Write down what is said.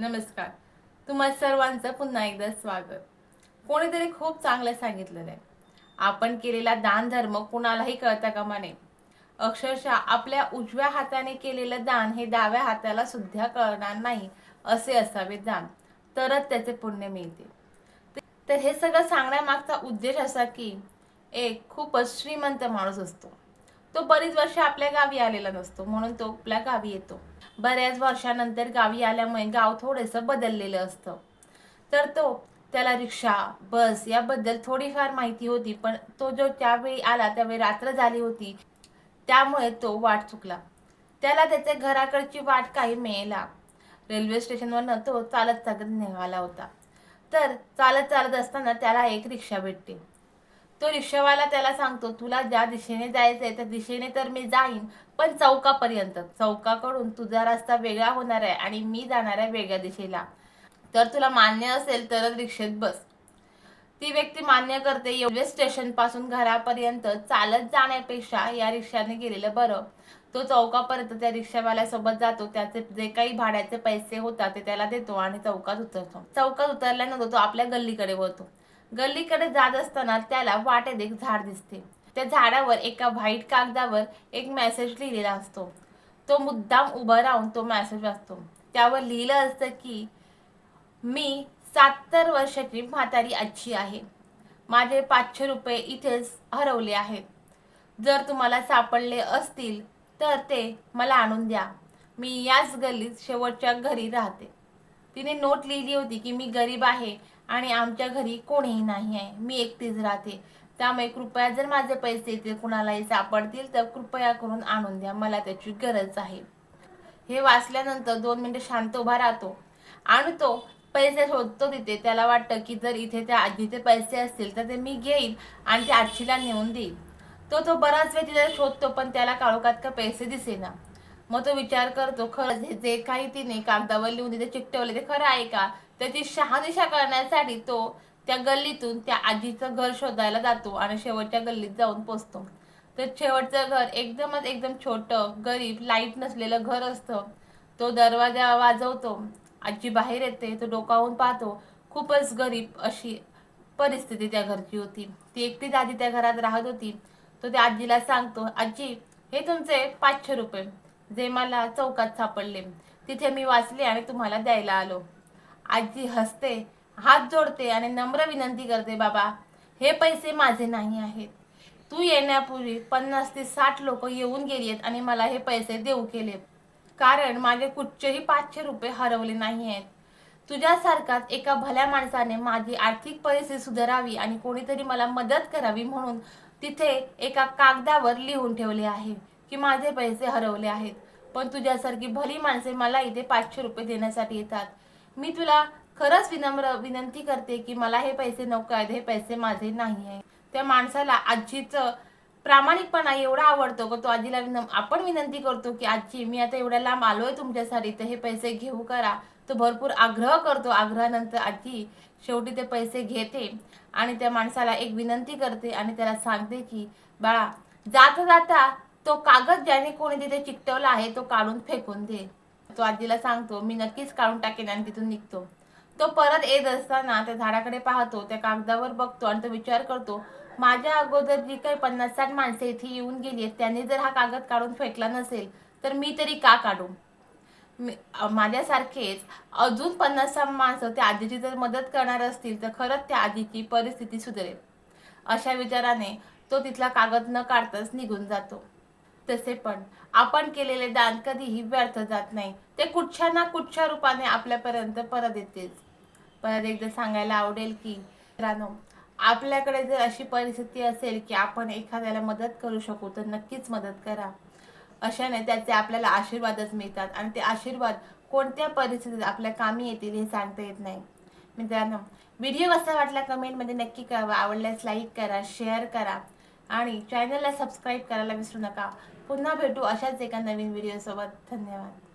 नमस्कार. तुम्हा सर्वांचं पुन्हा एकदा स्वागत. कोणीतरी खूप चांगलं सांगितलेलं आहे. आपण केलेला दान धर्म कुणालाही कळता कामा नये अक्षरशः आपल्या उजव्या हाताने केलेलं दान हे डाव्या हाताला सुद्धा कळणार नाही असे असावे दान. तरच त्याचे पुण्य मिळते. तर हे सगळं सांगण्यामागचा उद्देश असा की एक खूपच श्रीमंत माणूस असतो. तो बरीच वर्ष आपल्या गावी आलेला नसतो म्हणून तो आपल्या गावी येतो. बऱ्याच वर्षानंतर गावी आल्यामुळे गाव थोडंसं बदललेलं असतं. तर तो त्याला रिक्षा बस याबद्दल थोडीफार माहिती होती पण तो जो त्यावेळी आला त्यावेळी रात्र झाली होती त्यामुळे तो वाट चुकला. त्याला त्याच्या घराकडची वाट काही मिळेला. रेल्वे स्टेशनवरनं तो चालत चालत निघाला होता. तर चालत चालत असताना त्याला एक रिक्षा भेटते तो रिक्षावाला त्याला सांगतो तुला ज्या दिशेने जायचंय त्या दिशेने तर मी जाईन पण चौकापर्यंत. चौकाकडून तुझा रस्ता वेगळा होणार आहे आणि मी जाणार आहे वेगळ्या दिशेला. तर तुला मान्य असेल तरच रिक्षेत बस. ती व्यक्ती मान्य करते एवढे स्टेशनपासून घरापर्यंत चालत जाण्यापेक्षा या रिक्षाने गेलेलं बरं. तो चौकापर्यंत त्या रिक्षावाल्यासोबत जातो त्याचे जे काही भाड्याचे पैसे होतात ते त्याला देतो आणि चौकात उतरतो. चौकात उतरल्यानंतर तो आपल्या गल्लीकडे वळतो. गल्लीकडे जात असताना त्याला वाटेत एक झाड दिसते. त्या झाडावर एका व्हाईट कागदावर एक मेसेज लिहिलेला असतो. तो मुद्दाम उभा राहून तो मेसेज असतो त्यावर लिहिलं असतं की मी सत्तर वर्षाची म्हातारी आजी आहे. माझे पाचशे रुपये इथेच हरवले आहेत. जर तुम्हाला सापडले असतील तर ते मला आणून द्या. मी याच गल्लीत शेवटच्या घरी राहते. तिने नोट लिहिली होती की मी गरीब आहे आणि आमच्या घरी कोणीही नाही आहे. मी एकटीच राहते. त्यामुळे कृपया जर माझे पैसे इथे कुणालाही सापडतील तर कृपया करून आणून द्या. मला त्याची गरज आहे. हे वाचल्यानंतर दोन मिनिटं शांत उभा राहतो. आणि तो पैसे शोधतो तिथे. त्याला वाटतं की जर इथे त्या आजीचे पैसे असतील तर ते मी घेईन आणि त्या आजीला नेऊन देईन तो तो बराच वेळ तिथे शोधतो पण त्याला काळोखात का पैसे दिसेना. मग तो विचार करतो खरंच हे जे काही तिने कागदावर लिहून तिथे चिकटवले ते खरं आहे का? त्याची शहानिशा करण्यासाठी तो त्या गल्लीतून त्या आजीचं घर शोधायला जातो आणि शेवटच्या गल्लीत जाऊन पोचतो. तर शेवटचं घर एकदमच एकदम छोटं गरीब लाइट नसलेलं घर असतं. तो दरवाजा वाजवतो. आजी बाहेर येते तो डोकावून पाहतो. खूपच गरीब अशी परिस्थिती त्या घरची होती. ती एकटीच आजी त्या घरात राहत होती. तो त्या आजीला सांगतो आजी हे तुमचे पाचशे रुपये जे मला चौकात सापडले तिथे मी वाचले आणि तुम्हाला द्यायला आलो. आजी हसते हात जोडते आणि नम्र विनंती करते बाबा हे पैसे माझे नाही आहेत. तू येण्यापूर्वी पन्नास ते साठ लोक येऊन गेली आहेत आणि मला हे पैसे देऊ केले कारण माझे कुठचेही पाचशे रुपये हरवले नाही आहेत. तुझ्यासारखाच एका भल्या माणसाने माझी आर्थिक परिस्थिती सुधारावी आणि कोणीतरी मला मदत करावी म्हणून तिथे एका कागदावर लिहून ठेवले आहे की माझे पैसे हरवले आहेत. पण तुझ्यासारखी भली माणसे मला इथे पाचशे रुपये देण्यासाठी येतात. मी तुला खरंच विनम्र विनंती करते की मला हे पैसे नको आहेत हे पैसे माझे नाही आहे त्या माणसाला आजीचं प्रामाणिकपणा एवढा आवडतो का तो आजीला विनम आपण विनंती करतो की आजी मी आता एवढ्या लांब आलोय तुमच्यासाठी तर हे पैसे घेऊ करा. तो भरपूर आग्रह करतो. आग्रहानंतर आजी शेवटी ते पैसे घेते आणि त्या माणसाला एक विनंती करते आणि त्याला सांगते की बाळा जाता जाता तो कागद ज्याने कोणी तिथे चिकटवला आहे तो काढून फेकून दे. तो आजीला सांगतो मी नक्कीच काढून टाकेन आणि तिथून निघतो. तो परत येत असताना त्या झाडाकडे पाहतो त्या कागदावर बघतो आणि तो विचार करतो माझ्या अगोदर जी काही पन्नास साठ माणसे इथे येऊन गेली आहेत त्यांनी जर हा कागद काढून फेकला नसेल तर मी तरी का काढू? माझ्यासारखेच अजून पन्नास साठ माणसं त्या आजीची जर मदत करणार असतील तर खरंच त्या आजीची परिस्थिती सुधारेल. अशा विचाराने तो तिथला कागद न काढताच निघून जातो. तसे पण. आपण केलेले दान कधीही व्यर्थ जात नाही. ते कुठच्या ना कुठच्या रूपाने आपल्यापर्यंत परत येतेच. परत एकदा सांगायला आवडेल की मित्रांनो आपल्याकडे जर अशी परिस्थिती असेल की आपण एखाद्याला मदत करू शकू तर नक्कीच मदत करा. अशाने त्याचे आपल्याला आशीर्वादच मिळतात आणि ते आशीर्वाद कोणत्या परिस्थितीत आपल्या कामी येतील हे सांगता येत नाही. मित्रांनो व्हिडिओ कसा वाटला कमेंटमध्ये नक्की कळवा. आवडल्यास लाईक करा शेअर करा आणि चॅनलला सबस्क्राईब करायला विसरू नका. पुन्हा भेटू अशाच एका नवीन व्हिडिओसोबत धन्यवाद.